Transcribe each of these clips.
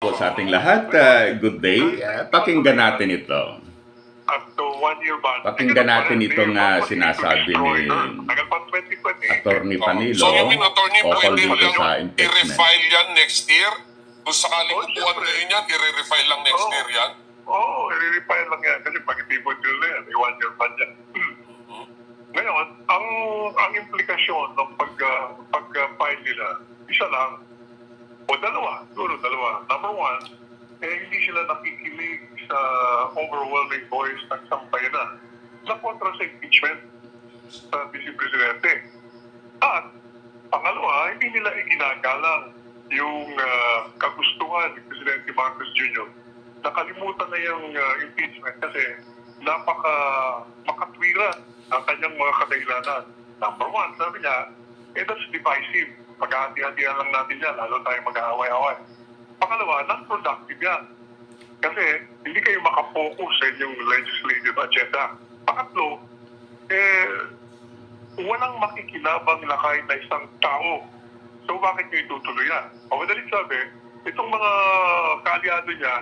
po sa ating lahat. Uh, good day. Uh, pakinggan natin ito. Pakinggan natin itong, ah, sinasabi ni Tagal pa 2020. Attorney Panilo So mean, attorney, pwede dito lang sa impeachment. i-refile yan next year? Kung sakaling Oh, syempre. na yan, i-refile lang next Oo. year yan? Oo, oh, i-refile lang yan. Kasi pag itipon bill na yan, may one year ban yan. Ngayon, ang ang implikasyon ng pag, uh, pag-file nila, isa lang, o dalawa, siguro dalawa. Number one, eh, hindi sila nakikinig sa overwhelming voice ng sampayanan na kontra sa impeachment sa Vice Presidente. At pangalawa, hindi nila iginagalang yung ah, kagustuhan ni Presidente Marcos Jr. Nakalimutan na yung ah, impeachment kasi napaka makatwiran ang kanyang mga kadahilanan. Number one, sabi niya, eh that's divisive. Maghahati-hatihan lang natin yan, lalo tayo mag-aaway-away. Pangalawa, non-productive yan. Kasi hindi kayo makapokus sa inyong legislative agenda. Pangatlo, eh, walang makikinabang na kahit na isang tao. So bakit nyo itutuloy yan? O madalit sabi, itong mga kaalyado niya,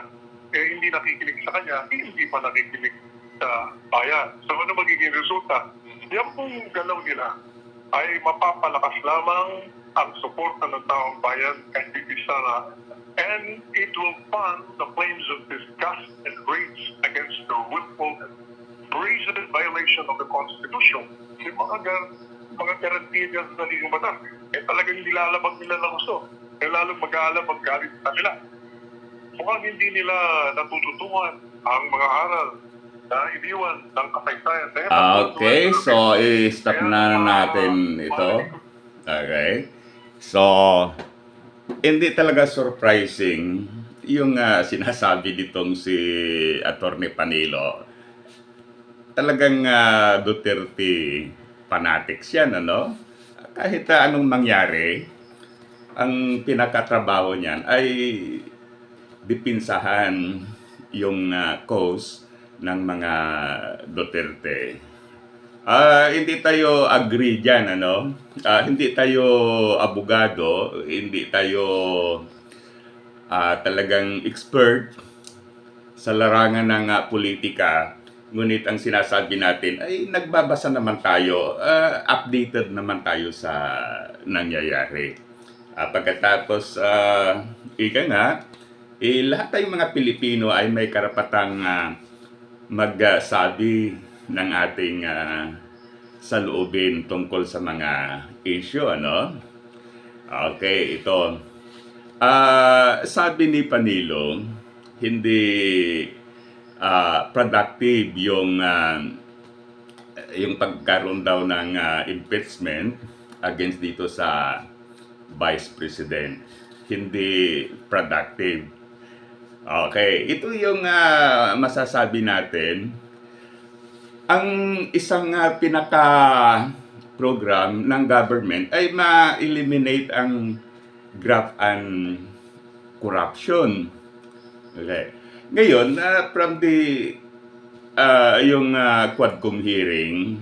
eh hindi nakikinig sa kanya, eh, hindi pa nakikinig sa bayan. So ano magiging resulta? Yan pong galaw nila ay mapapalakas lamang ang suporta ng taong bayan kay Bibi Sara and it will fund the claims of disgust and rage against the willful and brazen violation of the Constitution. Yung mga, gar- mga garantiya sa saligang batas, eh talagang nilalabag nila ng gusto. Eh lalong mag-aalabag galit sa kanila. Mukhang hindi nila natututungan ang mga aral na iniwan ng kasaysayan. Ah, Okay, so i-stop na natin ito. Okay. So, hindi talaga surprising yung ah, sinasabi nitong si Attorney Panilo. Talagang ah, Duterte fanatics yan, ano? Kahit ah, anong mangyari, ang pinakatrabaho niyan ay dipinsahan yung ah, cause ng mga Duterte. Ah, hindi tayo agree diyan ano. Ah, hindi tayo abogado, hindi tayo ah, talagang expert sa larangan ng ah, politika. Ngunit ang sinasabi natin ay nagbabasa naman tayo, ah, updated naman tayo sa nangyayari. Ah, pagkatapos, ah, ika nga, eh, lahat tayong mga Pilipino ay may karapatang ah, magsabi ng ating ah, saloobin tungkol sa mga issue, ano? Okay, ito. Ah, sabi ni Panilo, hindi ah, productive yung ah, yung pagkaroon daw ng ah, impeachment against dito sa Vice President. Hindi productive. Okay, ito yung ah, masasabi natin. Ang isang ah, pinaka program ng government ay ma-eliminate ang graft and corruption. Okay. Ngayon, ah, from the ah, yung ah, Quadcom hearing,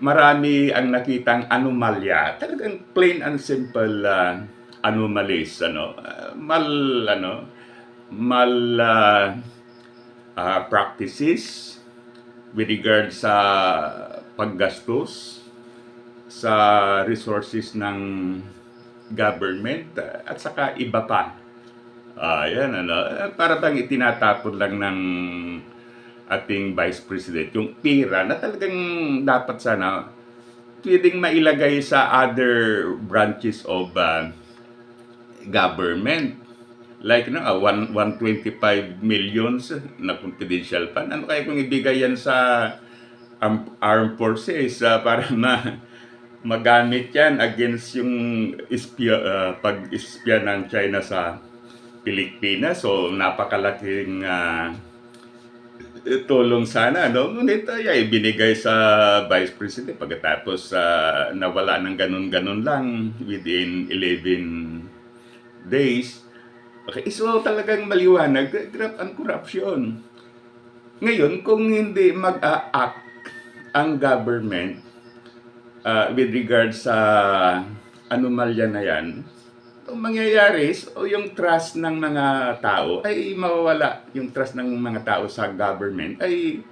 marami ang nakitang anomalya. Talagang plain and simple ah, anomalies, ano, ah, mal, ano, mal ah, ah, practices with regard sa paggastos sa resources ng government ah, at saka iba pa. Ah, yan ano, eh, para bang itinatapon lang ng ating Vice President yung pira na talagang dapat sana pwedeng mailagay sa other branches of ah, government. Like na uh, 125 millions na confidential fund. Ano kaya kung ibigay yan sa um, armed forces ah, para ma magamit yan against yung ispya, ah, pag-ispya ng China sa Pilipinas. So, napakalaking ah, tulong sana, no? Ngunit ay binigay sa Vice President pagkatapos ah, nawala ng ganun-ganun lang within 11 days. Okay, so talagang maliwanag, graft and corruption. Ngayon, kung hindi mag-act ang government ah, with regard sa anomalya na yan, ang mangyayari is, o yung trust ng mga tao ay mawawala. Yung trust ng mga tao sa government ay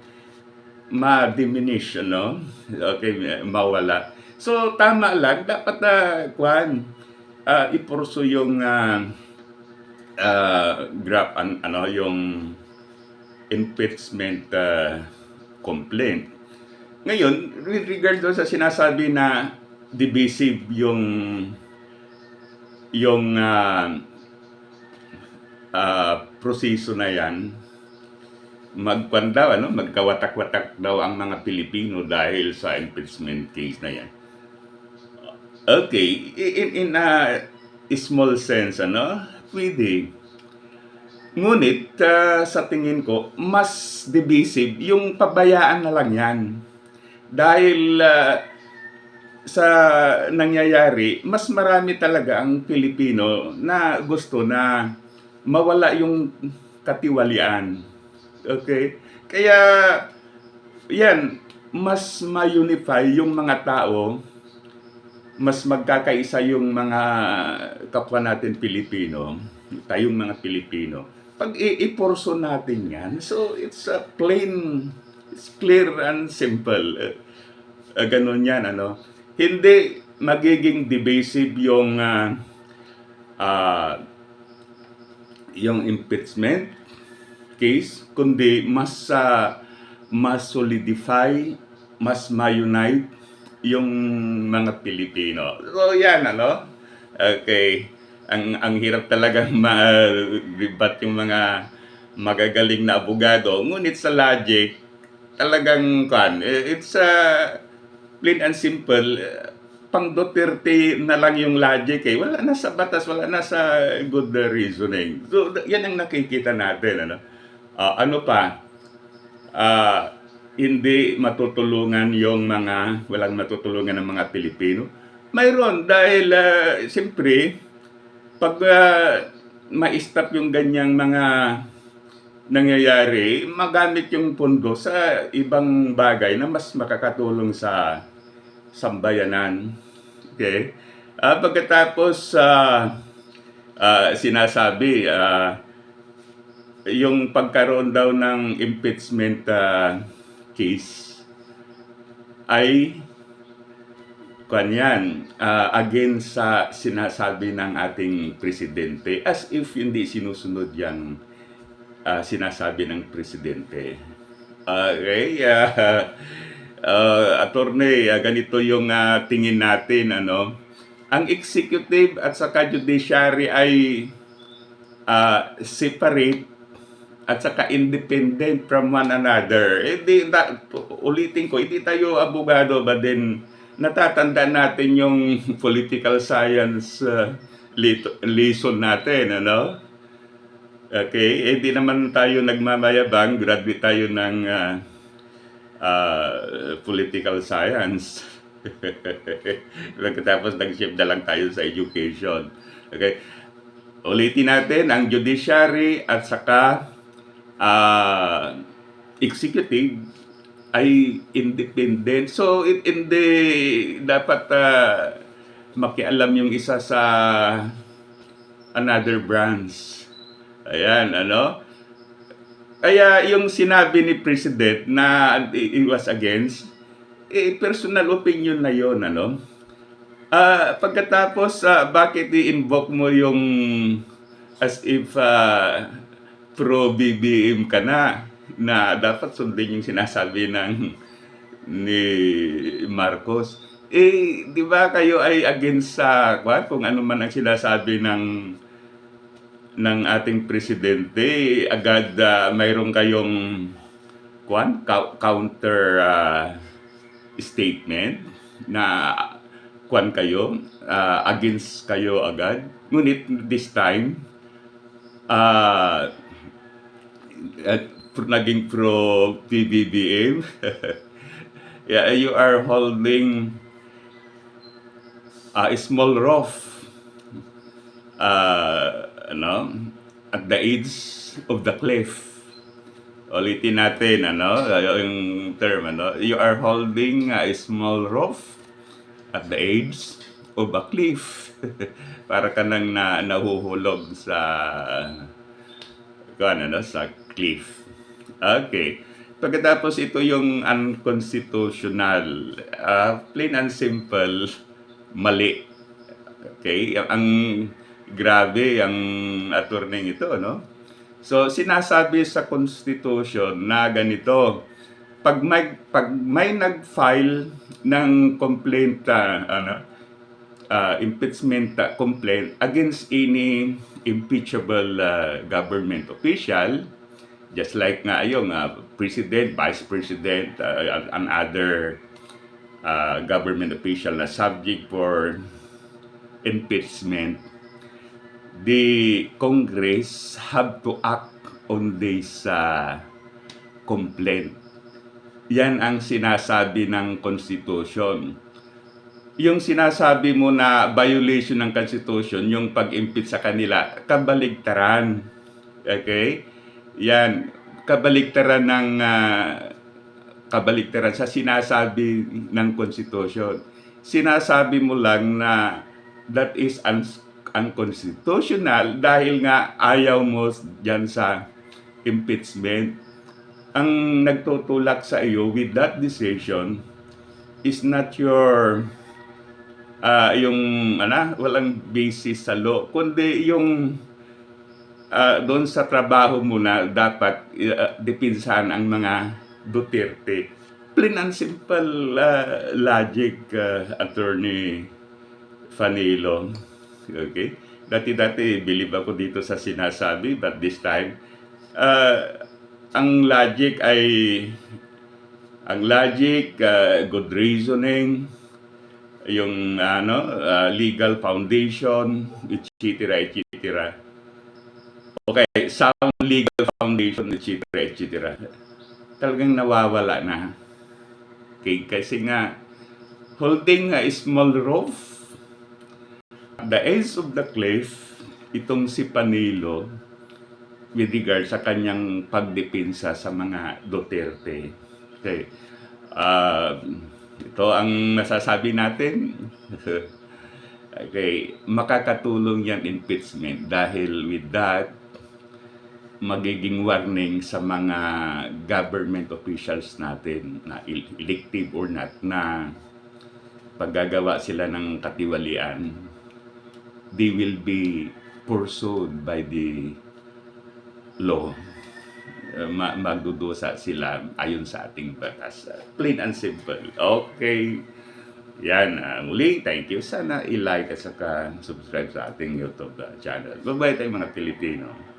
ma-diminish, ano? Okay, mawala. So, tama lang. Dapat na, kwan, uh, ipurso yung uh, uh, graph, an, ano, yung impeachment uh, complaint. Ngayon, with regard doon sa sinasabi na divisive yung yung uh, uh, proseso na yan, magkwan daw, ano, magkawatak-watak daw ang mga Pilipino dahil sa impeachment case na yan. Okay, in, in a small sense, ano, pwede. Ngunit, uh, sa tingin ko, mas divisive yung pabayaan na lang yan. Dahil uh, sa nangyayari, mas marami talaga ang Pilipino na gusto na mawala yung katiwalian. Okay? Kaya, yan, mas ma-unify yung mga tao, mas magkakaisa yung mga kapwa natin Pilipino, tayong mga Pilipino. Pag i-iporso natin yan, so it's a plain, it's clear and simple. Uh, uh, ganun yan, ano? hindi magiging divisive yung uh, uh, yung impeachment case kundi mas uh, mas solidify mas ma-unite yung mga Pilipino. So yan ano. Okay. Ang ang hirap talaga ma-debat yung mga magagaling na abogado. Ngunit sa logic talagang kan it's a uh, plain and simple, uh, pang Duterte na lang yung logic eh. Wala na sa batas, wala na sa good reasoning. So, yan ang nakikita natin. Ano, uh, ano pa? Uh, hindi matutulungan yung mga, walang matutulungan ng mga Pilipino. Mayroon dahil, uh, siyempre, pag uh, ma-stop yung ganyang mga nangyayari, magamit yung pondo sa ibang bagay na mas makakatulong sa sambayanan. Okay? Uh, pagkatapos uh, uh, sinasabi uh, yung pagkaroon daw ng impeachment uh, case ay kanyan uh, against sa sinasabi ng ating presidente as if hindi sinusunod yang uh, sinasabi ng presidente. Okay, uh, uh, attorney, uh, ganito yung uh, tingin natin, ano, ang executive at saka judiciary ay uh, separate at saka independent from one another. Eh, di, da, ulitin ko, hindi tayo abogado ba din natatanda natin yung political science uh, lesson natin, ano? Okay, eh di naman tayo nagmamayabang, graduate tayo ng uh, uh, political science. Pagkatapos nag-shift na lang tayo sa education. Okay? Ulitin natin, ang judiciary at saka uh, executive ay independent. So, it, hindi dapat uh, makialam yung isa sa another branch. Ayan, ano? Kaya yung sinabi ni President na he was against, eh, personal opinion na yon ano? Uh, pagkatapos, uh, bakit i-invoke mo yung as if uh, pro-BBM ka na, na dapat sundin yung sinasabi ng ni Marcos. Eh, di ba kayo ay against sa, uh, kung ano man ang sinasabi ng ng ating presidente, agad uh, mayroon kayong kwan, counter uh, statement na kwan kayo, uh, against kayo agad. Ngunit this time, uh, uh, naging pro PBBM, yeah, you are holding a small rough uh, ano, at the edge of the cliff. Ulitin natin, ano, yung term, ano, you are holding a small rope at the edge of a cliff. Para ka nang na, nahuhulog sa kung ano, no, sa cliff. Okay. Pagkatapos ito yung unconstitutional, ah, plain and simple, mali. Okay? Ang, grabe ang attorney ito, no? So, sinasabi sa Constitution na ganito, pag may, pag may nag-file ng complaint, ah, ano, uh, impeachment uh, complaint against any impeachable uh, government official, just like nga yung uh, president, vice president, uh, and other uh, government official na subject for impeachment, the Congress have to act on this uh, complaint. Yan ang sinasabi ng Constitution yung sinasabi mo na violation ng Constitution, yung pag-impede sa kanila, kabaligtaran. Okay? Yan, kabaligtaran ng ah, kabaligtaran sa sinasabi ng Constitution. Sinasabi mo lang na that is un- unconstitutional dahil nga ayaw mo dyan sa impeachment. Ang nagtutulak sa iyo with that decision is not your ah yung ana walang basis sa law kundi yung ah, doon sa trabaho mo na dapat uh, dipinsahan ang mga Duterte. Plain and simple ah, logic ah, attorney Fanilo. Okay? Dati-dati believe ako dito sa sinasabi but this time ah, ang logic ay ang logic ah, good reasoning yung ano uh, legal foundation etc etc okay sound legal foundation etc etc talagang nawawala na. Okay, kasi nga holding a small roof at the edge of the cliff itong si Panilo with regard sa kanyang pagdepensa sa mga Duterte. Okay Ah, ito ang masasabi natin. okay, makakatulong yan impeachment dahil with that, magiging warning sa mga government officials natin na el- elective or not na paggagawa sila ng katiwalian, they will be pursued by the law uh, ma- magdudusa sila ayon sa ating batas. Plain and simple. Okay. Yan. Uh, muli, thank you. Sana i-like at saka subscribe sa ating YouTube uh, channel. Bye-bye tayong mga Pilipino.